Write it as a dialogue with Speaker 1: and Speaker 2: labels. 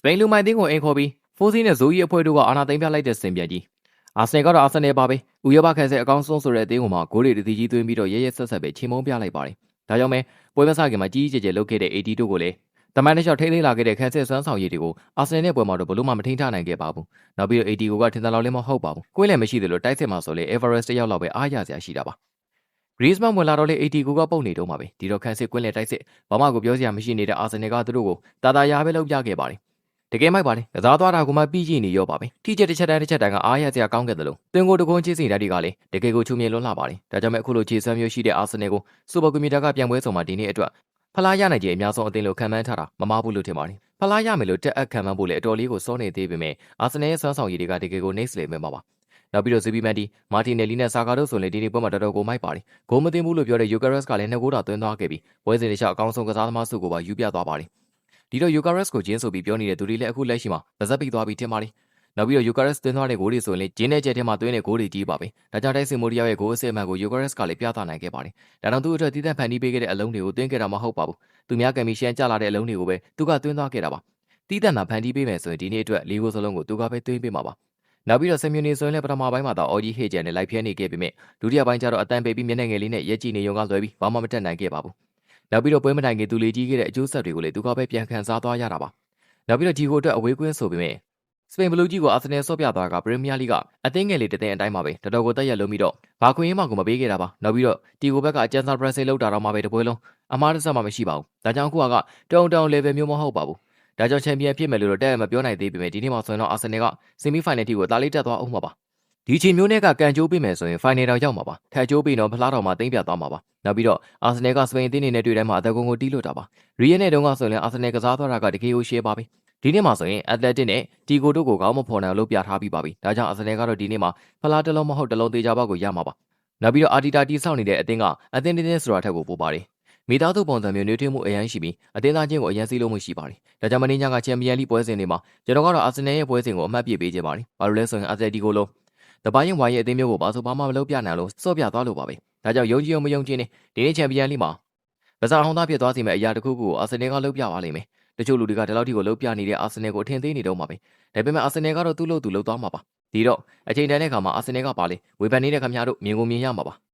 Speaker 1: စပိန်လူမိုင်တင်းကိုအိမ်ခေါ်ပြီးဖိုးစီးနဲ့ဇိုးကြီးအဖွဲ့တို့ကအာနာသိမ်းပြလိုက်တဲ့စင်ပြန်ကြီးအာဆင်ကတော့အာဆင်နယ်ပါပဲဥရောပခန့်ဆက်အကောင်းဆုံးဆိုတဲ့အသင်းကမှဂိုးတွေတတိကြီးသွင်းပြီးတော့ရဲရဲဆက်ဆက်ပဲချိန်မုံပြလိုက်ပါတယ်ဒါကြောင့်မဲပွဲမစခင်မှာကြီးကြီးကျယ်ကျယ်လုပ်ခဲ့တဲ့ AD တို့ကိုလည်းတမန်တစ်လျှောက်ထိမ့်သိမ်းလာခဲ့တဲ့ခန့်ဆက်စွမ်းဆောင်ရည်တွေကိုအာဆင်နယ်ပွဲမှာတော့ဘလို့မှမထိန်းထားနိုင်ခဲ့ပါဘူးနောက်ပြီးတော့ AD ကိုကထင်သလောက်လည်းမဟုတ်ပါဘူးကိုယ်လည်းမရှိသလိုတိုက်စစ်မှာဆိုလေ Everest တယောက်လောက်ပဲအားရစရာရှိတာပါ Griezmann ဝင်လာတော့လေ AD ကိုကပုတ်နေတော့မှာပဲဒီတော့ခန့်စစ်ကွင်းလေတိုက်စစ်ဘာမှကိုပြောစရာမရှိနေတဲ့အာဆင်နယ်ကသူတို့ကိုတာတာရာပဲလုပ်ပြခဲ့ပါတယ် တကယ်မိုက်ပါလေကစားသွားတာကမှပြီးကြည့်နေရောပါပဲထိချက်တစ်ချက်တိုင်းတစ်ချက်တိုင်းကအားရစရာကောင်းခဲ့တယ်လို့တွင်ကိုတကုန်းချစ်စိဓာတ်တွေကလည်းတကယ်ကိုချုံမြင်လွန်းလာပါတယ်ဒါကြောင့်မဲ့အခုလိုခြေစွမ်းမျိုးရှိတဲ့အာဆင်နယ်ကိုစူပါကွန်ပျူတာကပြန်ပွဲဆောင်မှာဒီနေ့အတွက်ဖလားရနိုင်ခြင်းအများဆုံးအသင်းလို့ခံမှန်းထားတာမမားဘူးလို့ထင်ပါတယ်ဖလားရမယ်လို့တက်အပ်ခံမှန်းဖို့လေအတော်လေးကိုစောနေသေးပေမဲ့အာဆင်နယ်ရဲ့စွမ်းဆောင်ရည်တွေကတကယ်ကို next level မှာပါနောက်ပြီးတော့ဇီဘီမန်တီမာတီနယ်လီနဲ့ဆာကာတို့ဆိုလည်းဒီနေ့ပွဲမှာတော်တော်ကိုမိုက်ပါတယ်ဂိုးမသိဘူးလို့ပြောတဲ့ယူကာရက်စ်ကလည်းနှစ်ဂိုးတာသွင်းသွားခဲ့ပြီးပွဲစဉ်တစ်လျှောက်အကောင်းဆုံးကစားသမားစုကိုပါယူပြသွားပါတယ် ဒီတော့ယူကာရက်စ်ကိုဂျင်းဆိုပြီးပြောနေတဲ့သူတွေလည်းအခုလက်ရှိမှာဗဇက်ပိတ်သွားပြီးထင်ပါတယ်နောက်ပြီးတော့ယူကာရက်စ်သွင်းသွားတဲ့ဂိုးတွေဆိုရင်လည်းဂျင်းနဲ့ကျဲထဲမှာသွင်းတဲ့ဂိုးတွေကြီးပါပဲဒါကြောင့်တိုက်စင်မိုရီယာရဲ့ဂိုးအစစ်အမှန်ကိုယူကာရက်စ်ကလည်းပြသနိုင်ခဲ့ပါတယ်ဒါကြောင့်သူ့အတွက်တည်တံ့ဖန်တီးပေးခဲ့တဲ့အလုံးတွေကိုသွင်းခဲ့တာမဟုတ်ပါဘူးသူများကမီရှန်ကျလာတဲ့အလုံးတွေကိုပဲသူကသွင်းသွားခဲ့တာပါတည်တံ့တာဖန်တီးပေးမယ်ဆိုရင်ဒီနေ့အတွက်လေးဂိုးစလုံးကိုသူကပဲသွင်းပေးမှာပါနောက်ပြီးတော့ဆင်မြူနီဆိုရင်လည်းပထမပိုင်းမှာတော့အော်ဂျီဟေဂျန်နဲ့လိုက်ဖျဲနေခဲ့ပေမဲ့ဒုတိယပိုင်းကျတော့အတန်ပေပြီးမျက်နှာငယ်လေးနဲ့ရက်ကြည့်နေရုံကလွယ်ပြီးဘာမှမတက်နိုင်ခဲ့ပါဘူး။ နောက်ပြီးတော့ပွဲမတိုင်ခင်သူလေးကြီးခဲ့တဲ့အကျိုးဆက်တွေကိုလည်းသူကပဲပြန်ခံစားသွားရတာပါ။နောက်ပြီးတော့ဒီကိုအတွက်အဝေးကွင်းဆိုပေမဲ့စပိန်ဘလူးကြီးကိုအာဆင်နယ်ဆော့ပြသွားကပရီးမီးယားလိကအသင်းငယ်လေးတစ်သင်းအတိုင်းပါပဲတော်တော်ကိုတက်ရက်လုံးပြီးတော့ဘာခွင့်ရမှကိုမပေးခဲ့တာပါ။နောက်ပြီးတော့ဒီကိုဘက်ကအကျန်စာဘရက်ဆေးလောက်တာတော့မှပဲတပွဲလုံးအမားတစ်စက်မှမရှိပါဘူး။ဒါကြောင့်အခုကတုံတုံ level မျိုးမဟုတ်ပါဘူး။ဒါကြောင့်ချန်ပီယံဖြစ်မယ်လို့တော့တက်ရမပြောနိုင်သေးပေမဲ့ဒီနေ့မှဆိုရင်တော့အာဆင်နယ်ကဆီမီဖိုင်နယ်တီကိုတားလေးတက်သွားအောင်ပါပါ။ ဒီချိန်မျိုးနဲ့ကကန်ကျိုးပေးမယ်ဆိုရင်ဖိုင်နယ်တော့ရောက်မှာပါ။ထက်ကျိုးပြီးတော့ဖလားတော်မှာတင်ပြသွားမှာပါ။နောက်ပြီးတော့အာဆင်နယ်ကစပိန်အသင်းနေနဲ့တွေ့တိုင်းမှာအသက်ကုန်ကိုတီးလို့တာပါ။ရီယယ်နဲ့တုန်းကဆိုရင်အာဆင်နယ်ကစားသွားတာကတကယ်ကိုရှေးပါပဲ။ဒီနေ့မှာဆိုရင်အက်တလက်တစ်နဲ့တီကိုတို့ကိုကောင်းမဖော်နိုင်လို့ပြထားပြီးပါပြီ။ဒါကြောင့်အာဆင်နယ်ကတော့ဒီနေ့မှာဖလားတစ်လုံးမဟုတ်တစ်လုံးသေးကြပါကိုရမှာပါ။နောက်ပြီးတော့အာတီတာတီဆောက်နေတဲ့အသင်းကအသင်းတင်းတင်းဆိုတာထက်ကိုပိုပါတယ်။မိသားစုပုံစံမျိုးနေထွေးမှုအရန်ရှိပြီးအသင်းသားချင်းကိုအရန်စည်းလုံးမှုရှိပါတယ်။ဒါကြောင့်မင်းညာကချန်ပီယံလိပွဲစဉ်တွေမှာကျွန်တော်ကတော့အာဆင်နယ်ရဲ့ပွဲစဉ်ကိုအမှတ်ပြပေးခြင်းပါတယ်။ဘာလို့လဲဆိုရင်အာတလက်တီကိုလုံး တပိုင်းရင်ဝိုင်းရဲ့အသင်းမျိုးကိုဘာဆိုဘာမှမလုပ်ပြနိုင်လို့စော့ပြသွားလို့ပါပဲ။ဒါကြောင့်ယုံကြည်ရောမယုံကြည်နဲ့ဒီနေ့ချန်ပီယံလိမှာဗဇာဟောင်းသားဖြစ်သွားစီမဲ့အရာတစ်ခုခုကိုအာဆင်နယ်ကလုပ်ပြပါလိမ့်မယ်။တချို့လူတွေကဒီလောက်ထိကိုလုပ်ပြနေတဲ့အာဆင်နယ်ကိုအထင်သေးနေတော့မှာပဲ။ဒါပေမဲ့အာဆင်နယ်ကတော့သူ့လို့သူလုပ်သွားမှာပါ။ဒီတော့အချိန်တန်တဲ့အခါမှာအာဆင်နယ်ကပါလေဝေဖန်နေတဲ့ခင်ဗျားတို့မြင်ကိုမြင်ရမှာပါ။